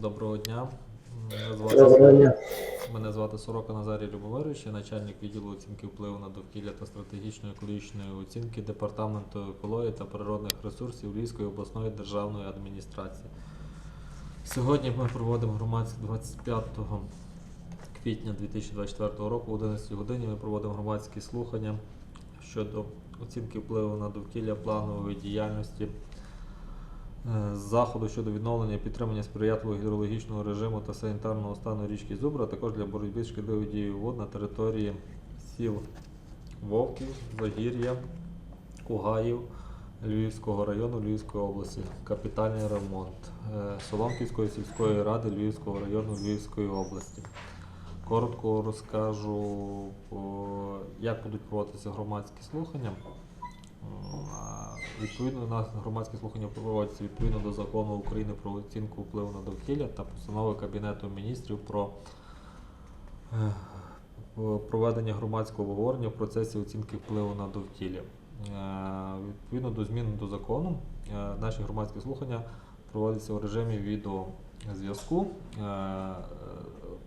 Доброго дня. Мене звати, Доброго дня. мене звати Сорока Назарій Любомирович, я начальник відділу оцінки впливу на довкілля та стратегічної екологічної оцінки Департаменту екології та природних ресурсів Львівської обласної державної адміністрації. Сьогодні ми проводимо громадське 25 квітня 2024 року, о 11 годині ми проводимо громадські слухання щодо оцінки впливу на довкілля планової діяльності заходу щодо відновлення і підтримання сприятливого гідрологічного режиму та санітарного стану річки Зубра, а також для боротьби з шкідливою дією вод на території сіл Вовків, Загір'я, Кугаїв, Львівського району Львівської області. Капітальний ремонт е, Соломківської сільської ради Львівського району Львівської області. Коротко розкажу, як будуть проводитися громадські слухання. Відповідно, на громадські слухання проводяться відповідно до закону України про оцінку впливу на довкілля та постанови Кабінету міністрів про е, проведення громадського обговорення в процесі оцінки впливу на довкілля. Е, Відповідно до змін до закону, е, наші громадські слухання проводяться у режимі відеозв'язку.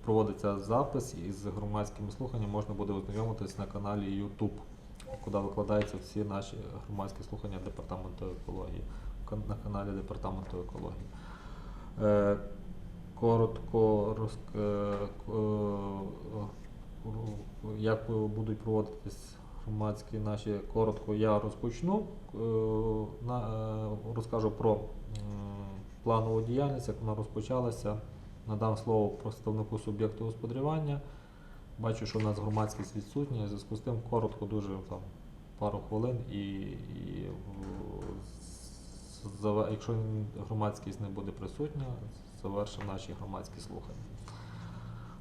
Проводиться запис і з громадськими слуханнями можна буде ознайомитись на каналі YouTube куди викладаються всі наші громадські слухання департаменту екології на каналі департаменту екології. Е, коротко роз, е, е, як будуть проводитись громадські наші коротко я розпочну. Розкажу про планову діяльність, як вона розпочалася. Надам слово представнику суб'єкту господарювання. Бачу, що в нас громадськість відсутня, в зв'язку з тим коротко, дуже там пару хвилин і, і якщо громадськість не буде присутня, завершимо наші громадські слухання.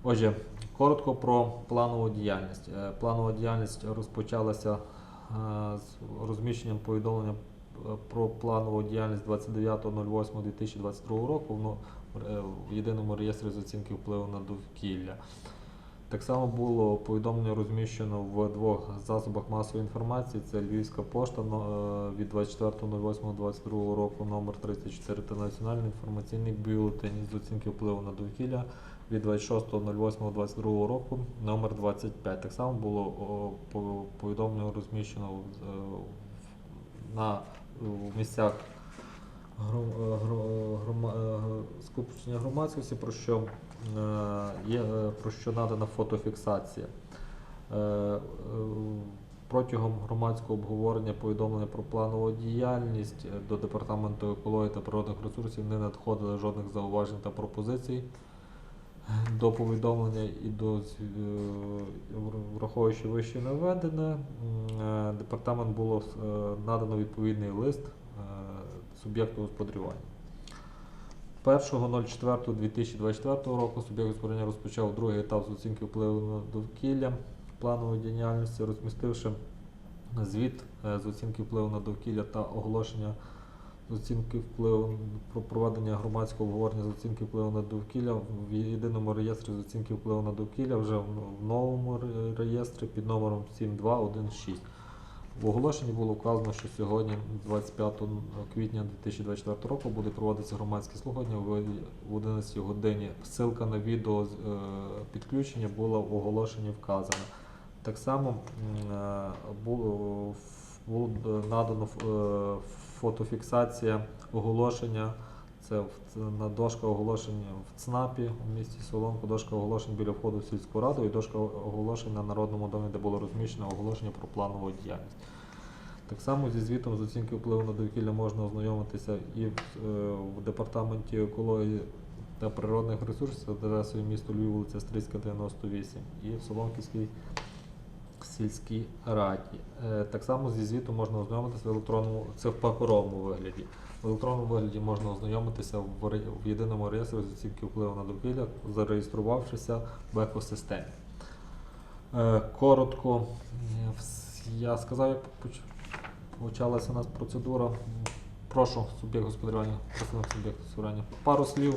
Отже, коротко про планову діяльність. Е, Планова діяльність розпочалася е, з розміщенням повідомлення е, про планову діяльність 29.08.2022 року в єдиному реєстрі з оцінки впливу на довкілля. Так само було повідомлення розміщено в двох засобах масової інформації. Це Львівська пошта е, від 24.08.22 року номер 34 та Національний інформаційний бюлетень з оцінки впливу на довкілля від 26.08.22 року номер 25. Так само було по- повідомлення розміщено е, на місцях гром- е, гро- грома- е, скупчення громадськості, про що е, є е, про що надана фотофіксація. Е, е, Протягом громадського обговорення повідомлення про планову діяльність е, до департаменту екології та природних ресурсів не надходили жодних зауважень та пропозицій до повідомлення і до е, враховуючи вище наведене, е, департамент було е, надано відповідний лист е, суб'єкту господарювання. 1.04.2024 року суб'єкт господарювання розпочав другий етап з оцінки впливу на довкілля планової діяльності, розмістивши звіт е, з оцінки впливу на довкілля та оголошення з оцінки впливу про проведення громадського обговорення з оцінки впливу на довкілля в єдиному реєстрі з оцінки впливу на довкілля вже в в новому реєстрі під номером 7216. В оголошенні було вказано, що сьогодні, 25 квітня 2024 року, буде проводитися громадське слухання в в 11 годині. Ссылка на відео е, підключення була в оголошенні вказана. Так само е, було, надано е, фотофіксація оголошення. Це на дошка оголошення в ЦНАПі у місті Соломко, дошка оголошень біля входу в сільську раду і дошка оголошень на Народному домі, де було розміщено оголошення про планову діяльність. Так само зі звітом з оцінки впливу на довкілля можна ознайомитися і в, е, в департаменті екології та природних ресурсів адресою місто Львів, вулиця Стрийська, 98 і в Соломківській сільській раді. Е, Так само зі звітом можна ознайомитися в електронному, це в паперовому вигляді. В електронному вигляді можна ознайомитися в, в єдиному реєстрі з оцінки впливу на довкілля, зареєструвавшися в екосистемі. Е, Коротко, я сказав, як почалася у нас процедура. Прошу, суб'єкт господарювання, представник суб'єкту господарювання. Пару слів.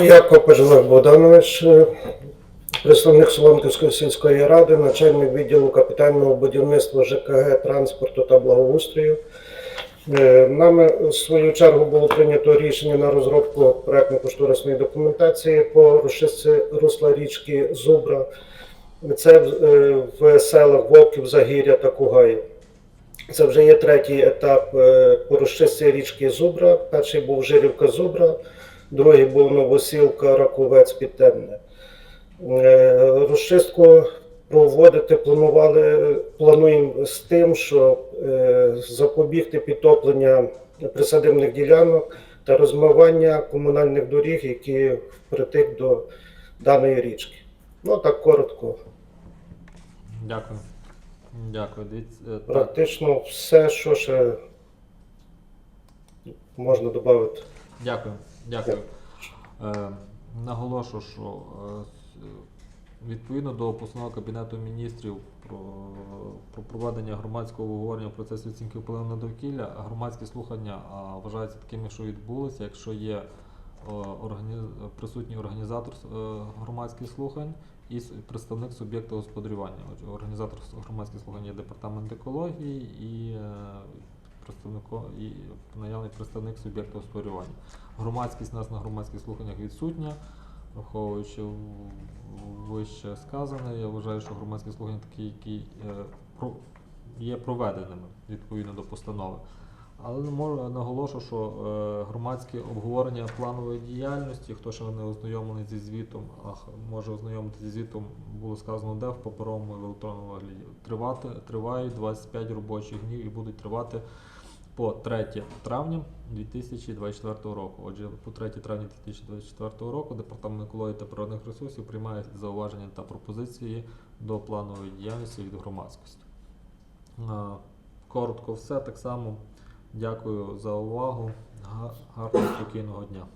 Я Копач Богданович, е, представник Соломківської сільської ради, начальник відділу капітального будівництва ЖКГ, транспорту та благоустрою. Е, Нами в свою чергу було прийнято рішення на розробку проектно-кошторисної документації по розчистці русла річки Зубра. Це е, в селах Вовків, Загір'я та Кугай. Це вже є третій етап е, по розчистці річки Зубра. Перший був Жирівка Зубра, другий був Новосілка, Раковець, Підтемне. Е, Розчистку проводити планували, плануємо з тим, щоб е, запобігти підтоплення присадибних ділянок та розмивання комунальних доріг, які впритик до даної річки. Ну так коротко. Дякую. Дякую. Е, Практично все, що ще можна додати. Дякую. Дякую. Е, наголошу, що відповідно до постанови Кабінету міністрів про, про проведення громадського обговорення в процесі оцінки впливу на довкілля, громадські слухання а, вважаються такими, що відбулися, якщо є о, органі... присутній організатор е, громадських слухань і представник суб'єкта господарювання. Організатор громадських слухань є департамент екології і е, представнико і наявний представник суб'єкта господарювання. Громадськість у нас на громадських слуханнях відсутня, враховуючи вище сказане, я вважаю, що громадські слухання такі, які е, є проведеними відповідно до постанови. Але наголошу, що е, громадське обговорення планової діяльності, хто ще не ознайомлений зі звітом, а може ознайомитися зі звітом, було сказано де в паперовому і в електронному вигляді. Тривати, тривають 25 робочих днів і будуть тривати по 3 травня 2024 року. Отже, по 3 травня 2024 року Департамент екології та природних ресурсів приймає зауваження та пропозиції до планової діяльності від громадськості. Коротко все так само. Дякую за увагу. Га- Гарного спокійного дня.